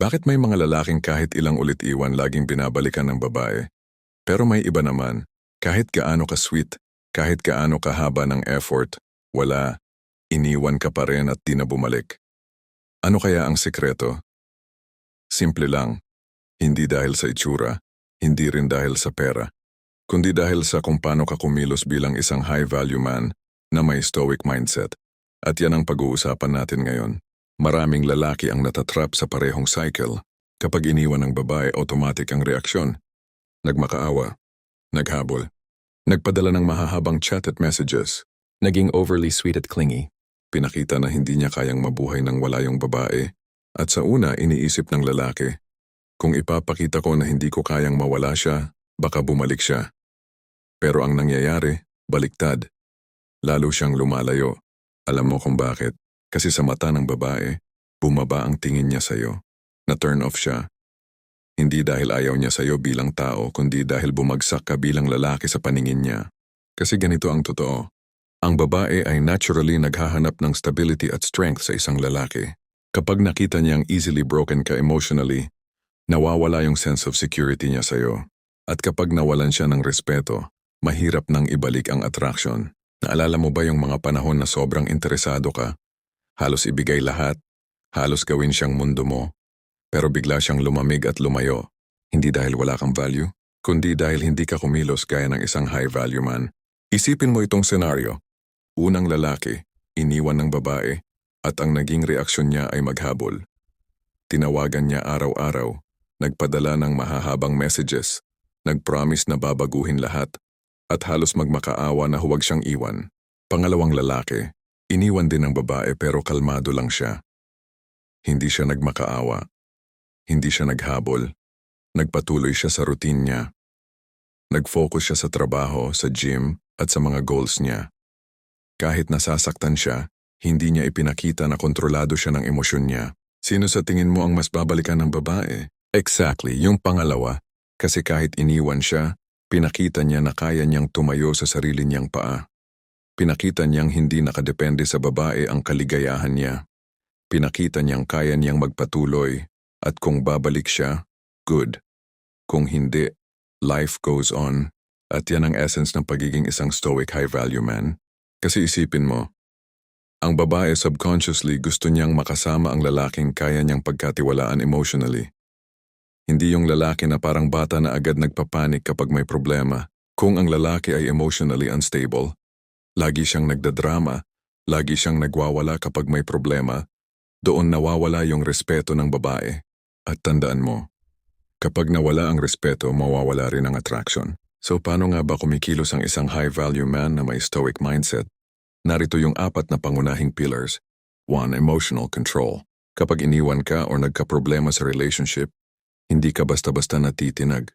Bakit may mga lalaking kahit ilang ulit iwan laging binabalikan ng babae? Pero may iba naman, kahit gaano ka-sweet, kahit gaano kahaba ng effort, wala, iniwan ka pa rin at di na bumalik. Ano kaya ang sekreto? Simple lang, hindi dahil sa itsura, hindi rin dahil sa pera, kundi dahil sa kung paano ka kumilos bilang isang high-value man na may stoic mindset. At yan ang pag-uusapan natin ngayon. Maraming lalaki ang natatrap sa parehong cycle. Kapag iniwan ng babae, automatic ang reaksyon. Nagmakaawa, naghabol, nagpadala ng mahahabang chat at messages, Naging overly sweet at clingy. pinakita na hindi niya kayang mabuhay ng wala yung babae. At sa una, iniisip ng lalaki, kung ipapakita ko na hindi ko kayang mawala siya, baka bumalik siya. Pero ang nangyayari, baliktad. Lalo siyang lumalayo. Alam mo kung bakit? Kasi sa mata ng babae, bumaba ang tingin niya sa'yo. Na-turn off siya. Hindi dahil ayaw niya sa'yo bilang tao, kundi dahil bumagsak ka bilang lalaki sa paningin niya. Kasi ganito ang totoo. Ang babae ay naturally naghahanap ng stability at strength sa isang lalaki. Kapag nakita niyang easily broken ka emotionally, nawawala yung sense of security niya sa'yo. At kapag nawalan siya ng respeto, mahirap nang ibalik ang attraction. Naalala mo ba yung mga panahon na sobrang interesado ka? Halos ibigay lahat, halos gawin siyang mundo mo. Pero bigla siyang lumamig at lumayo. Hindi dahil wala kang value, kundi dahil hindi ka kumilos gaya ng isang high-value man. Isipin mo itong senaryo. Unang lalaki, iniwan ng babae, at ang naging reaksyon niya ay maghabol. Tinawagan niya araw-araw, nagpadala ng mahahabang messages, nagpromise na babaguhin lahat, at halos magmakaawa na huwag siyang iwan. Pangalawang lalaki, iniwan din ng babae pero kalmado lang siya. Hindi siya nagmakaawa. Hindi siya naghabol. Nagpatuloy siya sa routine niya. Nag-focus siya sa trabaho, sa gym, at sa mga goals niya. Kahit nasasaktan siya, hindi niya ipinakita na kontrolado siya ng emosyon niya. Sino sa tingin mo ang mas babalikan ng babae? Exactly, yung pangalawa. Kasi kahit iniwan siya, pinakita niya na kaya niyang tumayo sa sarili niyang paa. Pinakita niyang hindi nakadepende sa babae ang kaligayahan niya. Pinakita niyang kaya niyang magpatuloy at kung babalik siya, good. Kung hindi, life goes on. At yan ang essence ng pagiging isang stoic high-value man. Kasi isipin mo, ang babae subconsciously gusto niyang makasama ang lalaking kaya niyang pagkatiwalaan emotionally. Hindi yung lalaki na parang bata na agad nagpapanik kapag may problema. Kung ang lalaki ay emotionally unstable, lagi siyang nagdadrama, lagi siyang nagwawala kapag may problema, doon nawawala yung respeto ng babae. At tandaan mo, kapag nawala ang respeto, mawawala rin ang attraction. So paano nga ba kumikilos ang isang high-value man na may stoic mindset? Narito yung apat na pangunahing pillars. 1. Emotional control. Kapag iniwan ka o nagka-problema sa relationship, hindi ka basta-basta natitinag.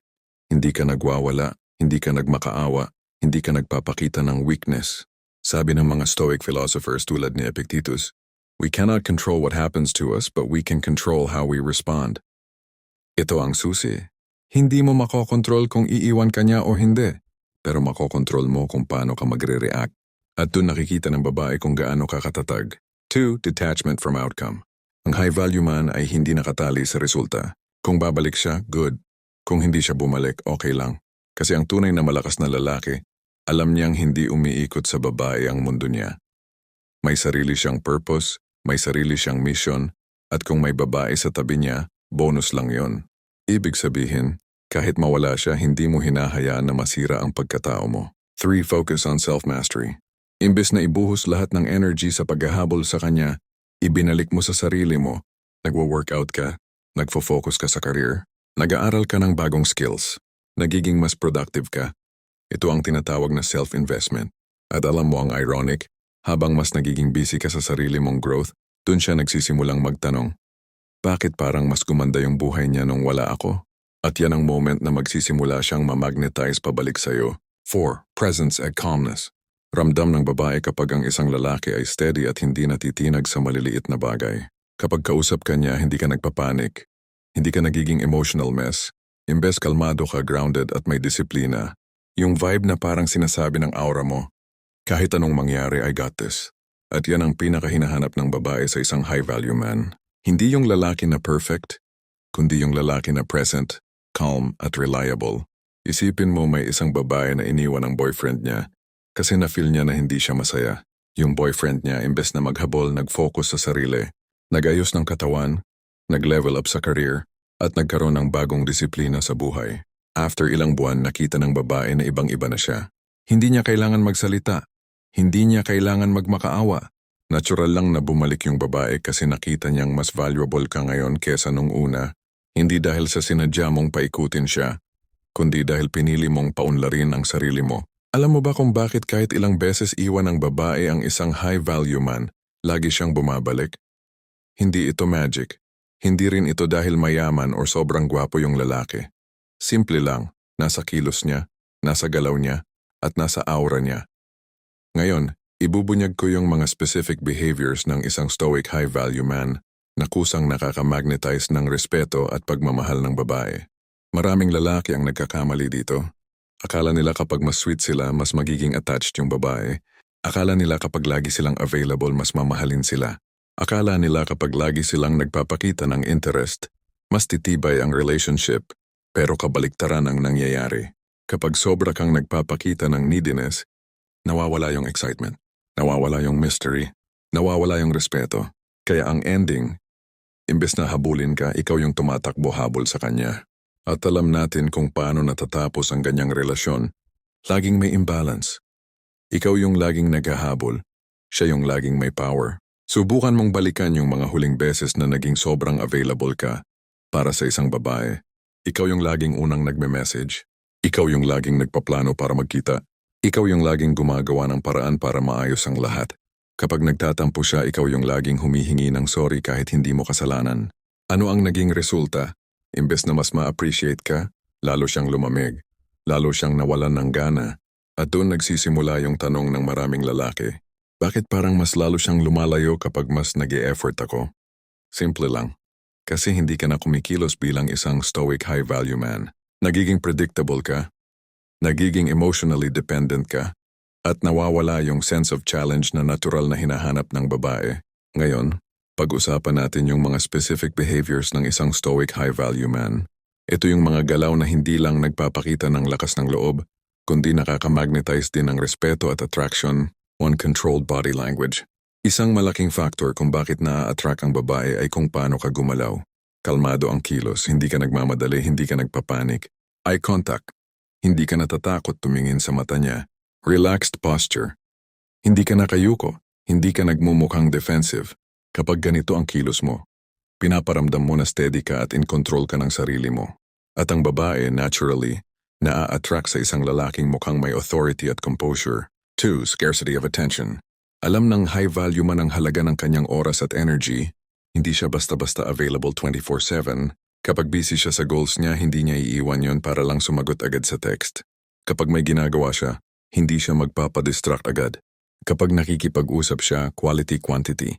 Hindi ka nagwawala, hindi ka nagmakaawa, hindi ka nagpapakita ng weakness. Sabi ng mga Stoic philosophers tulad ni Epictetus, We cannot control what happens to us but we can control how we respond. Ito ang susi. Hindi mo makokontrol kung iiwan ka niya o hindi, pero makokontrol mo kung paano ka magre-react. At doon nakikita ng babae kung gaano ka katatag. 2. Detachment from outcome. Ang high-value man ay hindi nakatali sa resulta. Kung babalik siya, good. Kung hindi siya bumalik, okay lang. Kasi ang tunay na malakas na lalaki, alam niyang hindi umiikot sa babae ang mundo niya. May sarili siyang purpose, may sarili siyang mission, at kung may babae sa tabi niya, bonus lang yon. Ibig sabihin, kahit mawala siya, hindi mo hinahayaan na masira ang pagkatao mo. 3. Focus on self-mastery. Imbes na ibuhos lahat ng energy sa paghahabol sa kanya, ibinalik mo sa sarili mo. Nagwo-workout ka, nagfo-focus ka sa career, nag-aaral ka ng bagong skills, nagiging mas productive ka. Ito ang tinatawag na self-investment. At alam mo ang ironic, habang mas nagiging busy ka sa sarili mong growth, dun siya nagsisimulang magtanong, bakit parang mas gumanda yung buhay niya nung wala ako? At yan ang moment na magsisimula siyang mamagnetize pabalik sa'yo. 4. Presence at calmness. Ramdam ng babae kapag ang isang lalaki ay steady at hindi natitinag sa maliliit na bagay. Kapag kausap ka niya, hindi ka nagpapanik. Hindi ka nagiging emotional mess. Imbes kalmado ka, grounded at may disiplina. Yung vibe na parang sinasabi ng aura mo, kahit anong mangyari, I got this. At yan ang pinakahinahanap ng babae sa isang high-value man. Hindi yung lalaki na perfect, kundi yung lalaki na present, calm at reliable. Isipin mo may isang babae na iniwan ng boyfriend niya kasi na-feel niya na hindi siya masaya. Yung boyfriend niya, imbes na maghabol, nag-focus sa sarili, nagayos ng katawan, nag-level up sa career, at nagkaroon ng bagong disiplina sa buhay. After ilang buwan, nakita ng babae na ibang-iba na siya. Hindi niya kailangan magsalita. Hindi niya kailangan magmakaawa. Natural lang na bumalik yung babae kasi nakita niyang mas valuable ka ngayon kesa nung una. Hindi dahil sa sinadya mong paikutin siya, kundi dahil pinili mong paunlarin ang sarili mo. Alam mo ba kung bakit kahit ilang beses iwan ng babae ang isang high-value man, lagi siyang bumabalik? Hindi ito magic. Hindi rin ito dahil mayaman o sobrang gwapo yung lalaki. Simple lang, nasa kilos niya, nasa galaw niya, at nasa aura niya. Ngayon, ibubunyag ko yung mga specific behaviors ng isang stoic high-value man na kusang nakakamagnetize ng respeto at pagmamahal ng babae. Maraming lalaki ang nagkakamali dito. Akala nila kapag mas sweet sila, mas magiging attached yung babae. Akala nila kapag lagi silang available, mas mamahalin sila. Akala nila kapag lagi silang nagpapakita ng interest, mas titibay ang relationship, pero kabaliktaran ang nangyayari. Kapag sobra kang nagpapakita ng neediness, nawawala yung excitement, nawawala yung mystery, nawawala yung respeto. Kaya ang ending, imbes na habulin ka, ikaw yung tumatakbo habol sa kanya. At alam natin kung paano natatapos ang ganyang relasyon. Laging may imbalance. Ikaw yung laging naghahabol, siya yung laging may power. Subukan mong balikan yung mga huling beses na naging sobrang available ka para sa isang babae. Ikaw yung laging unang nagme-message. Ikaw yung laging nagpaplano para magkita. Ikaw yung laging gumagawa ng paraan para maayos ang lahat. Kapag nagtatampo siya, ikaw yung laging humihingi ng sorry kahit hindi mo kasalanan. Ano ang naging resulta? Imbes na mas ma-appreciate ka, lalo siyang lumamig. Lalo siyang nawalan ng gana. At doon nagsisimula yung tanong ng maraming lalaki. Bakit parang mas lalo siyang lumalayo kapag mas nag effort ako? Simple lang. Kasi hindi ka na kumikilos bilang isang stoic high-value man. Nagiging predictable ka. Nagiging emotionally dependent ka. At nawawala yung sense of challenge na natural na hinahanap ng babae. Ngayon, pag-usapan natin yung mga specific behaviors ng isang stoic high-value man. Ito yung mga galaw na hindi lang nagpapakita ng lakas ng loob, kundi nakakamagnetize din ng respeto at attraction, one controlled body language. Isang malaking factor kung bakit na-attract ang babae ay kung paano ka gumalaw. Kalmado ang kilos, hindi ka nagmamadali, hindi ka nagpapanik. Eye contact, hindi ka natatakot tumingin sa mata niya. Relaxed posture, hindi ka nakayuko, hindi ka nagmumukhang defensive. Kapag ganito ang kilos mo, pinaparamdam mo na steady ka at in control ka ng sarili mo. At ang babae, naturally, naa-attract sa isang lalaking mukhang may authority at composure. 2. Scarcity of attention. Alam ng high value man ang halaga ng kanyang oras at energy, hindi siya basta-basta available 24-7. Kapag busy siya sa goals niya, hindi niya iiwan yon para lang sumagot agad sa text. Kapag may ginagawa siya, hindi siya magpapadistract agad. Kapag nakikipag-usap siya, quality quantity.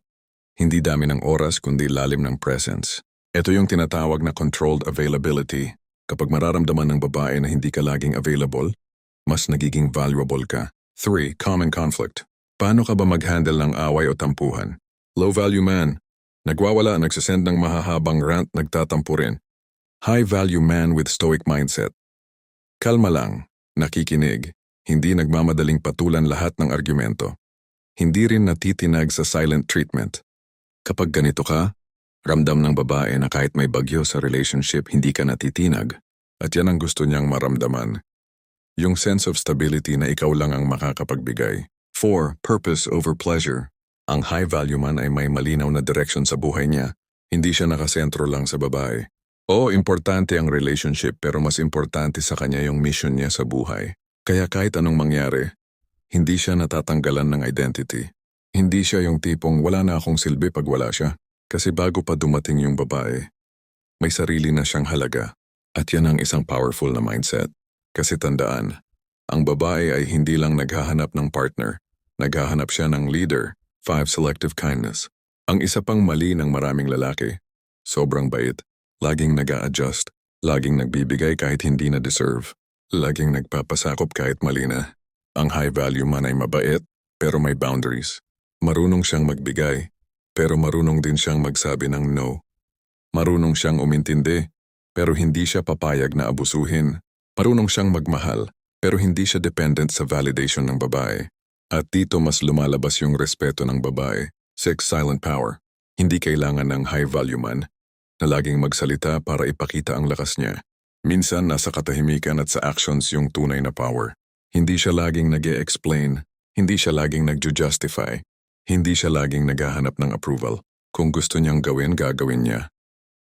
Hindi dami ng oras kundi lalim ng presence. Ito yung tinatawag na controlled availability. Kapag mararamdaman ng babae na hindi ka laging available, mas nagiging valuable ka. 3. Common conflict. Paano ka ba mag-handle ng away o tampuhan? Low value man. Nagwawala, nagsasend ng mahahabang rant, nagtatampo rin. High value man with stoic mindset. Kalma lang, nakikinig, hindi nagmamadaling patulan lahat ng argumento. Hindi rin natitinag sa silent treatment. Kapag ganito ka, ramdam ng babae na kahit may bagyo sa relationship, hindi ka natitinag. At yan ang gusto niyang maramdaman. Yung sense of stability na ikaw lang ang makakapagbigay. 4. Purpose over pleasure. Ang high value man ay may malinaw na direction sa buhay niya. Hindi siya nakasentro lang sa babae. Oo, importante ang relationship pero mas importante sa kanya yung mission niya sa buhay. Kaya kahit anong mangyari, hindi siya natatanggalan ng identity. Hindi siya yung tipong wala na akong silbi pag wala siya. Kasi bago pa dumating yung babae, may sarili na siyang halaga. At yan ang isang powerful na mindset. Kasi tandaan, ang babae ay hindi lang naghahanap ng partner, naghahanap siya ng leader, 5 selective kindness. Ang isa pang mali ng maraming lalaki, sobrang bait, laging nag adjust laging nagbibigay kahit hindi na deserve, laging nagpapasakop kahit mali na. Ang high value man ay mabait, pero may boundaries. Marunong siyang magbigay, pero marunong din siyang magsabi ng no. Marunong siyang umintindi, pero hindi siya papayag na abusuhin. Marunong siyang magmahal, pero hindi siya dependent sa validation ng babae. At dito mas lumalabas yung respeto ng babae. Sex silent power. Hindi kailangan ng high value man na laging magsalita para ipakita ang lakas niya. Minsan nasa katahimikan at sa actions yung tunay na power. Hindi siya laging nag explain hindi siya laging nagjo-justify, hindi siya laging naghahanap ng approval. Kung gusto niyang gawin, gagawin niya.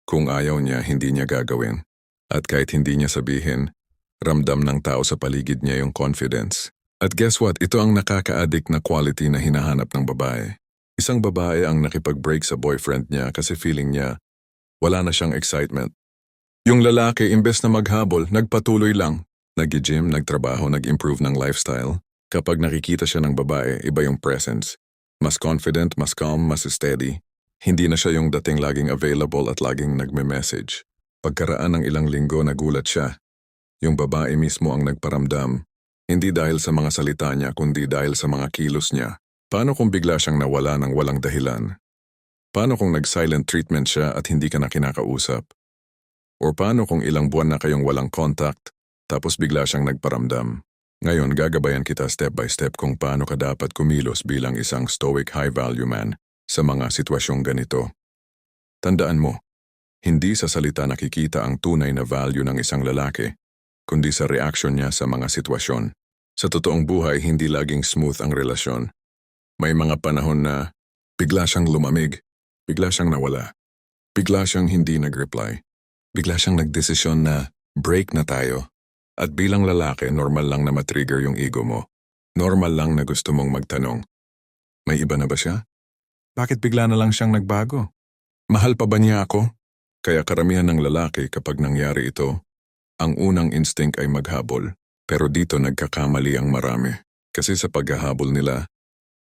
Kung ayaw niya, hindi niya gagawin. At kahit hindi niya sabihin, ramdam ng tao sa paligid niya yung confidence. At guess what? Ito ang nakaka-addict na quality na hinahanap ng babae. Isang babae ang nakipag-break sa boyfriend niya kasi feeling niya wala na siyang excitement. Yung lalaki, imbes na maghabol, nagpatuloy lang. Nag-gym, nagtrabaho, nag-improve ng lifestyle. Kapag nakikita siya ng babae, iba yung presence. Mas confident, mas calm, mas steady. Hindi na siya yung dating laging available at laging nagme-message. Pagkaraan ng ilang linggo, nagulat siya. Yung babae mismo ang nagparamdam. Hindi dahil sa mga salita niya, kundi dahil sa mga kilos niya. Paano kung bigla siyang nawala ng walang dahilan? Paano kung nag-silent treatment siya at hindi ka na kinakausap? Or paano kung ilang buwan na kayong walang contact, tapos bigla siyang nagparamdam? Ngayon, gagabayan kita step by step kung paano ka dapat kumilos bilang isang stoic high-value man sa mga sitwasyong ganito. Tandaan mo, hindi sa salita nakikita ang tunay na value ng isang lalaki, kundi sa reaksyon niya sa mga sitwasyon. Sa totoong buhay, hindi laging smooth ang relasyon. May mga panahon na bigla siyang lumamig, bigla siyang nawala, bigla siyang hindi nag-reply, bigla siyang nagdesisyon na break na tayo. At bilang lalaki, normal lang na matrigger yung ego mo. Normal lang na gusto mong magtanong. May iba na ba siya? Bakit bigla na lang siyang nagbago? Mahal pa ba niya ako? Kaya karamihan ng lalaki kapag nangyari ito, ang unang instinct ay maghabol. Pero dito nagkakamali ang marami. Kasi sa paghahabol nila,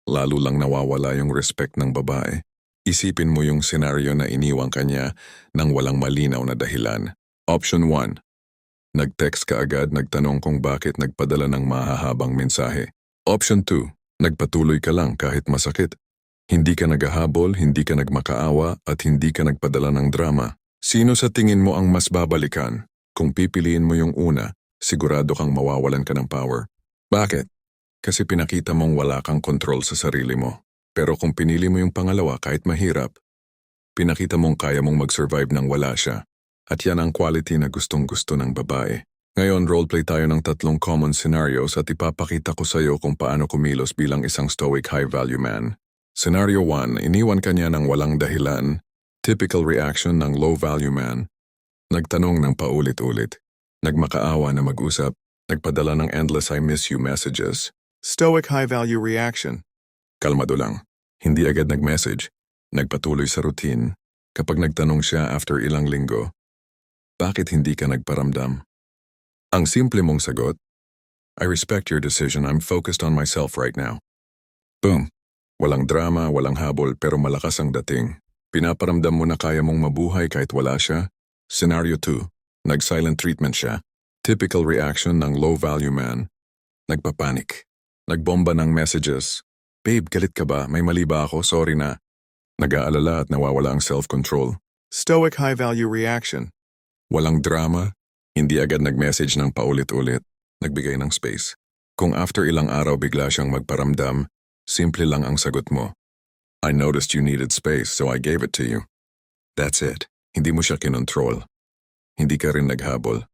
lalo lang nawawala yung respect ng babae. Isipin mo yung senaryo na iniwang kanya ng walang malinaw na dahilan. Option 1. Nag-text ka agad nagtanong kung bakit nagpadala ng mahahabang mensahe. Option 2. Nagpatuloy ka lang kahit masakit. Hindi ka naghahabol, hindi ka nagmakaawa, at hindi ka nagpadala ng drama. Sino sa tingin mo ang mas babalikan? Kung pipiliin mo yung una, sigurado kang mawawalan ka ng power. Bakit? Kasi pinakita mong wala kang control sa sarili mo. Pero kung pinili mo yung pangalawa kahit mahirap, pinakita mong kaya mong mag-survive nang wala siya. At yan ang quality na gustong-gusto ng babae. Ngayon, roleplay tayo ng tatlong common scenarios at ipapakita ko sa iyo kung paano kumilos bilang isang stoic high-value man. Scenario 1, iniwan ka niya ng walang dahilan. Typical reaction ng low-value man. Nagtanong ng paulit-ulit. Nagmakaawa na mag-usap. Nagpadala ng endless I miss you messages. Stoic high-value reaction. Kalmado lang. Hindi agad nag-message. Nagpatuloy sa routine. Kapag nagtanong siya after ilang linggo, bakit hindi ka nagparamdam? Ang simple mong sagot, I respect your decision, I'm focused on myself right now. Boom. Walang drama, walang habol, pero malakas ang dating. Pinaparamdam mo na kaya mong mabuhay kahit wala siya. Scenario 2. Nag-silent treatment siya. Typical reaction ng low-value man. Nagpapanik. Nagbomba ng messages. Babe, galit ka ba? May mali ba ako? Sorry na. Nag-aalala at nawawala ang self-control. Stoic high-value reaction. Walang drama, hindi agad nag-message ng paulit-ulit, nagbigay ng space. Kung after ilang araw bigla siyang magparamdam, simple lang ang sagot mo. I noticed you needed space so I gave it to you. That's it. Hindi mo siya kinontrol. Hindi ka rin naghabol.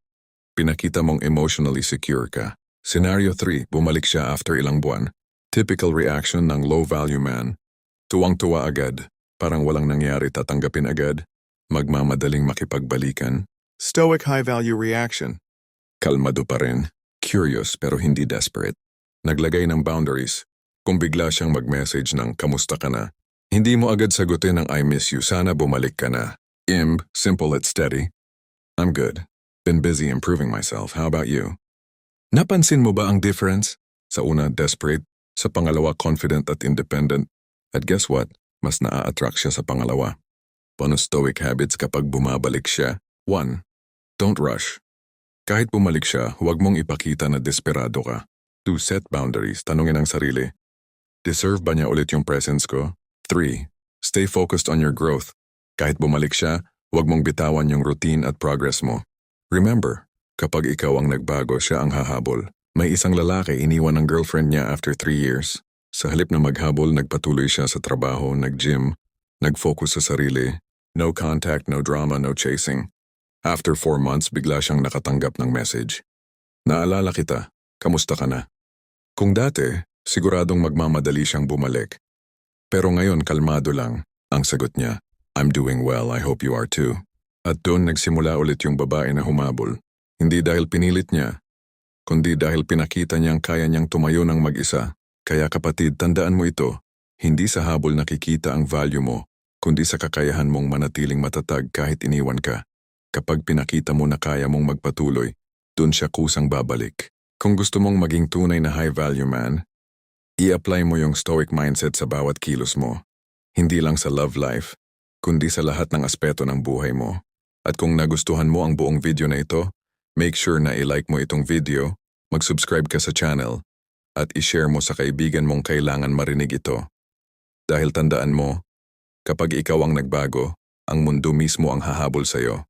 Pinakita mong emotionally secure ka. Scenario 3, bumalik siya after ilang buwan. Typical reaction ng low-value man. Tuwang-tuwa agad. Parang walang nangyari tatanggapin agad. Magmamadaling makipagbalikan. Stoic high-value reaction. Kalmado pa rin. Curious pero hindi desperate. Naglagay ng boundaries. Kung bigla siyang mag-message ng kamusta ka na, hindi mo agad sagutin ng I miss you, sana bumalik ka na. Imb, simple at steady. I'm good. Been busy improving myself. How about you? Napansin mo ba ang difference? Sa una, desperate. Sa pangalawa, confident at independent. At guess what? Mas naa-attract siya sa pangalawa. Paano stoic habits kapag bumabalik siya? 1. Don't rush. Kahit bumalik siya, huwag mong ipakita na desperado ka. 2. Set boundaries. Tanungin ang sarili. Deserve ba niya ulit yung presence ko? 3. Stay focused on your growth. Kahit bumalik siya, Huwag mong bitawan yung routine at progress mo. Remember, kapag ikaw ang nagbago, siya ang hahabol. May isang lalaki iniwan ng girlfriend niya after three years. Sa halip na maghabol, nagpatuloy siya sa trabaho, nag-gym, nag-focus sa sarili. No contact, no drama, no chasing. After four months, bigla siyang nakatanggap ng message. Naalala kita, kamusta ka na? Kung dati, siguradong magmamadali siyang bumalik. Pero ngayon kalmado lang, ang sagot niya, I'm doing well, I hope you are too. At doon nagsimula ulit yung babae na humabol. Hindi dahil pinilit niya, kundi dahil pinakita niyang kaya niyang tumayo ng mag-isa. Kaya kapatid, tandaan mo ito, hindi sa habol nakikita ang value mo, kundi sa kakayahan mong manatiling matatag kahit iniwan ka. Kapag pinakita mo na kaya mong magpatuloy, dun siya kusang babalik. Kung gusto mong maging tunay na high-value man, i-apply mo yung stoic mindset sa bawat kilos mo. Hindi lang sa love life, kundi sa lahat ng aspeto ng buhay mo. At kung nagustuhan mo ang buong video na ito, make sure na i-like mo itong video, mag-subscribe ka sa channel, at i-share mo sa kaibigan mong kailangan marinig ito. Dahil tandaan mo, kapag ikaw ang nagbago, ang mundo mismo ang hahabol sa'yo.